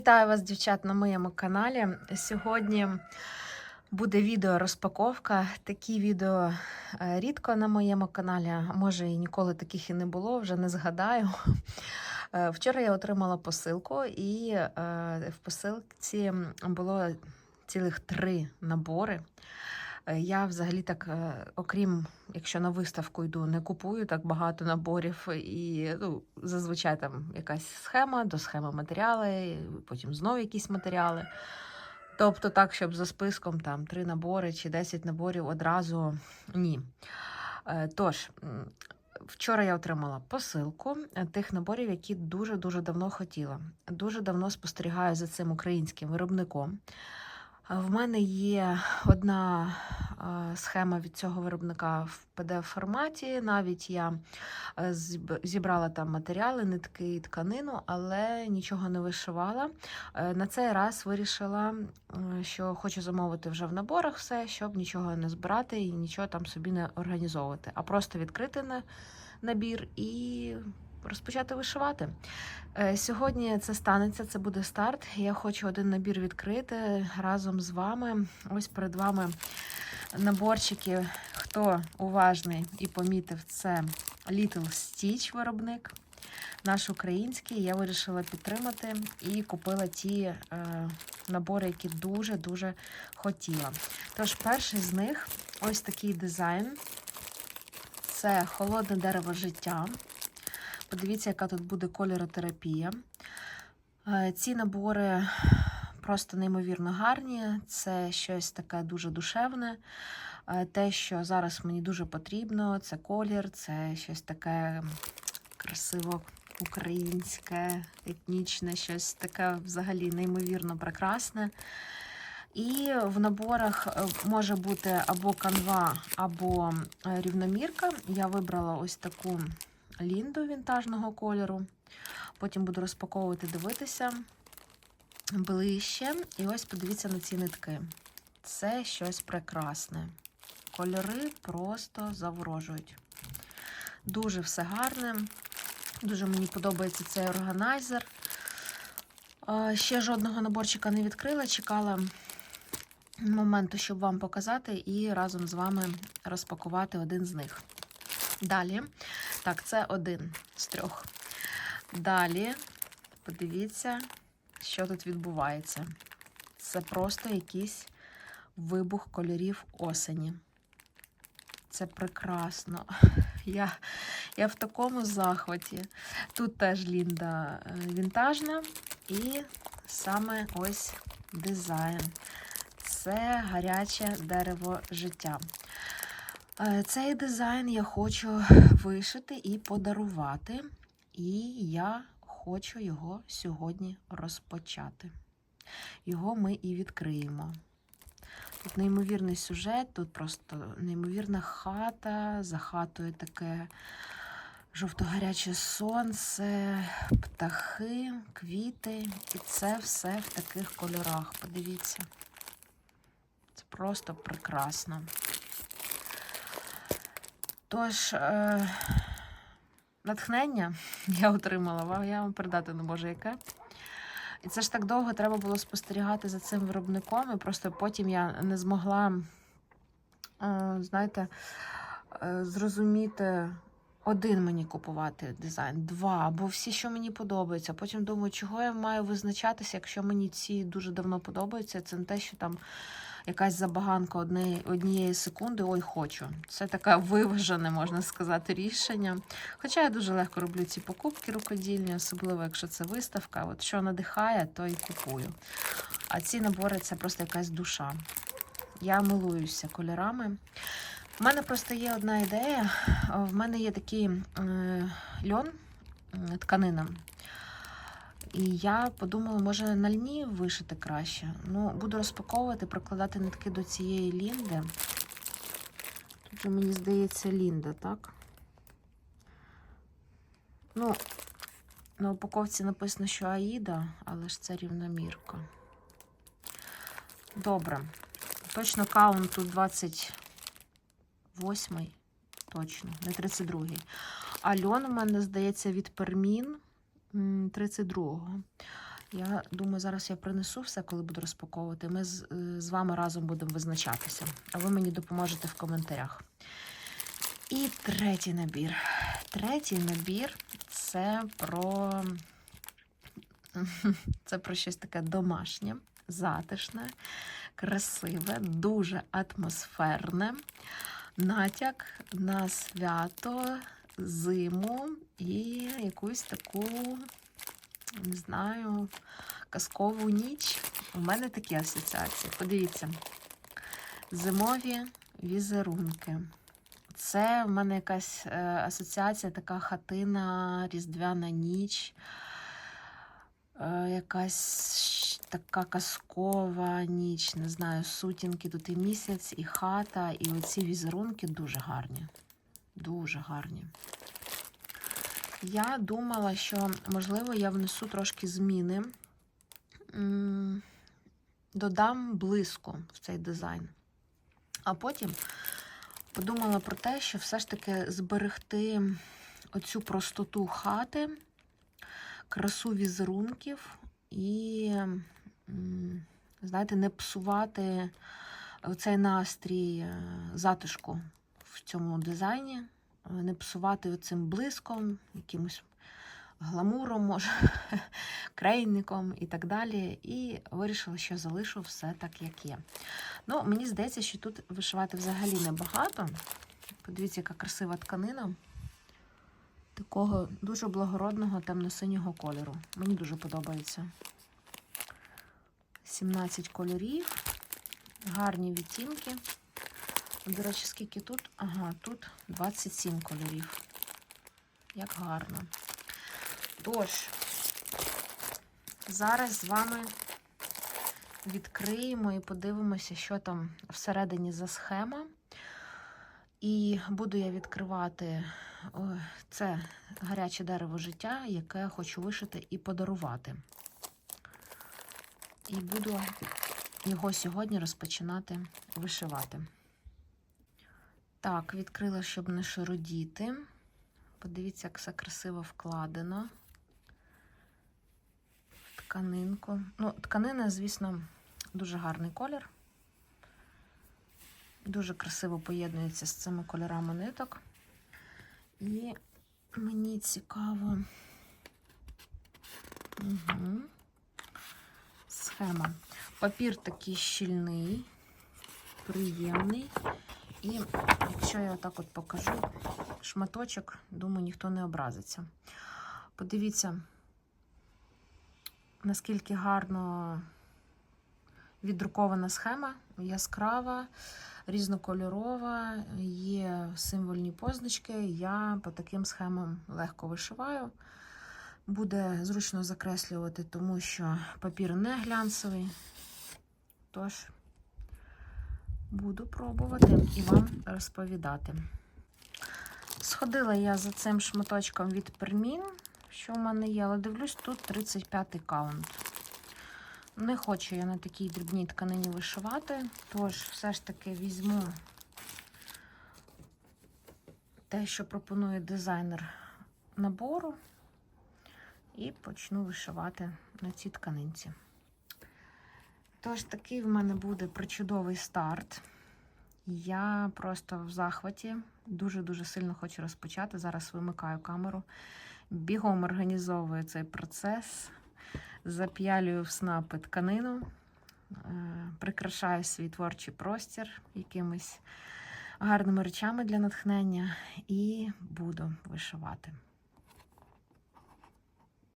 Вітаю вас, дівчат, на моєму каналі. Сьогодні буде відео розпаковка. Такі відео е, рідко на моєму каналі, може і ніколи таких і не було, вже не згадаю. Е, Вчора я отримала посилку, і е, в посилці було цілих три набори. Е, Я взагалі так, е, окрім якщо на виставку йду, не купую так багато наборів, і ну, зазвичай там якась схема, до схеми матеріали, потім знову якісь матеріали. Тобто, так, щоб за списком там три набори чи 10 наборів одразу ні. Е, Тож, вчора я отримала посилку тих наборів, які дуже-дуже давно хотіла. Дуже давно спостерігаю за цим українським виробником. В мене є одна схема від цього виробника в pdf форматі. Навіть я е, зібрала там матеріали, нитки і тканину, але нічого не вишивала. Е, На цей раз вирішила, що хочу замовити вже в наборах все, щоб нічого не збирати і нічого там собі не організовувати, а просто відкрити набір і розпочати вишивати. Е, Сьогодні це станеться, це буде старт. Я хочу один набір відкрити разом з вами. Ось перед вами наборчики. Хто уважний і помітив, це Little Stitch виробник. Наш український. Я вирішила підтримати і купила ті е, набори, які дуже-дуже хотіла. Тож, перший з них ось такий дизайн. Це холодне дерево життя. Подивіться, яка тут буде кольоротерапія. Е, Ці набори просто неймовірно гарні. Це щось таке дуже душевне. Е, Те, що зараз мені дуже потрібно, це колір, це щось таке красиво українське, етнічне, щось таке взагалі неймовірно прекрасне. І в наборах е, може бути або канва, або рівномірка. Я вибрала ось таку лінду вінтажного кольору. Потім буду розпаковувати, дивитися ближче. І ось подивіться на ці нитки. Це щось прекрасне. Кольори просто заворожують. Дуже все гарне. Дуже мені подобається цей органайзер. Ще жодного наборчика не відкрила, чекала моменту, щоб вам показати, і разом з вами розпакувати один з них. Далі, так, це один з трьох. Далі, подивіться, що тут відбувається. Це просто якийсь вибух кольорів осені. Це прекрасно. Я, я в такому захваті. Тут теж лінда е, вінтажна, і саме ось дизайн. Це гаряче дерево життя. Е, Цей дизайн я хочу вишити і подарувати, і я хочу його сьогодні розпочати. Його ми і відкриємо. Тут неймовірний сюжет, тут просто неймовірна хата, за хатою таке жовто-гаряче сонце, птахи, квіти. І це все в таких кольорах. Подивіться. Це просто прекрасно. Тож, е, натхнення я отримала, я вам передати не можу яке. І це ж так довго треба було спостерігати за цим виробником, і просто потім я не змогла, е, знаєте, е, зрозуміти. Один мені купувати дизайн, два, або всі, що мені подобається. Потім думаю, чого я маю визначатися, якщо мені ці дуже давно подобаються. Це не те, що там якась забаганка однієї, однієї секунди, ой, хочу. Це таке виважене, можна сказати, рішення. Хоча я дуже легко роблю ці покупки рукодільні, особливо якщо це виставка. От що надихає, то і купую. А ці набори це просто якась душа. Я милуюся кольорами. У мене просто є одна ідея. В мене є такий е, льон, тканина. І я подумала, може на льні вишити краще. Ну, буду розпаковувати, прикладати нитки до цієї лінди. Тут, мені здається, лінда, так? Ну, на упаковці написано, що Аїда, але ж це рівномірка. Добре. Точно каунт тут 28-й. Точно, не 32-й. А льон у мене, здається, від Пермін 32-го. Я думаю, зараз я принесу все, коли буду розпаковувати. Ми з, е, з вами разом будемо визначатися, а ви мені допоможете в коментарях. І третій набір. Третій набір це про, це про щось таке домашнє, затишне, красиве, дуже атмосферне. Натяк на свято, зиму і якусь таку, не знаю, казкову ніч. У мене такі асоціації. Подивіться, зимові візерунки. Це в мене якась е, асоціація, така хатина, різдвяна ніч, е, якась така казкова ніч, не знаю, сутінки, тут і місяць, і хата, і оці візерунки дуже гарні. Дуже гарні. Я думала, що, можливо, я внесу трошки зміни, додам блиску в цей дизайн. А потім подумала про те, що все ж таки зберегти оцю простоту хати, красу візерунків і, знаєте, не псувати цей настрій е, затишку в цьому дизайні, е, не псувати цим блиском, якимось гламуром, може, крейником і так далі. І вирішила, що залишу все так, як є. Ну, мені здається, що тут вишивати взагалі небагато. Подивіться, яка красива тканина. Такого дуже благородного темно-синього кольору. Мені дуже подобається. 17 кольорів, гарні відтінки. До речі, скільки тут? Ага, тут 27 кольорів. Як гарно. Тож, зараз з вами відкриємо і подивимося, що там всередині за схема. І буду я відкривати це гаряче дерево життя, яке хочу вишити і подарувати. І буду його сьогодні розпочинати вишивати. Так, відкрила, щоб не шародіти. Подивіться, як все красиво вкладено. Тканинку. Ну, тканина, звісно, дуже гарний колір. Дуже красиво поєднується з цими кольорами ниток. І мені цікаво. Угу. Схема. Папір такий щільний, приємний. І якщо я отак от покажу шматочок, думаю, ніхто не образиться. Подивіться, наскільки гарно віддрукована схема, яскрава, різнокольорова, є символьні позначки. Я по таким схемам легко вишиваю. Буде зручно закреслювати, тому що папір не глянцевий. Тож, буду пробувати і вам розповідати. Сходила я за цим шматочком від пермін, що в мене є, але дивлюсь, тут 35-й каунт. Не хочу я на такій дрібній тканині вишивати, тож все ж таки візьму те, що пропонує дизайнер набору, і почну вишивати на цій тканинці. Тож, такий в мене буде причудовий старт. Я просто в захваті. Дуже-дуже сильно хочу розпочати. Зараз вимикаю камеру. Бігом організовую цей процес, зап'ялюю в снапи тканину, е, прикрашаю свій творчий простір якимись гарними речами для натхнення і буду вишивати.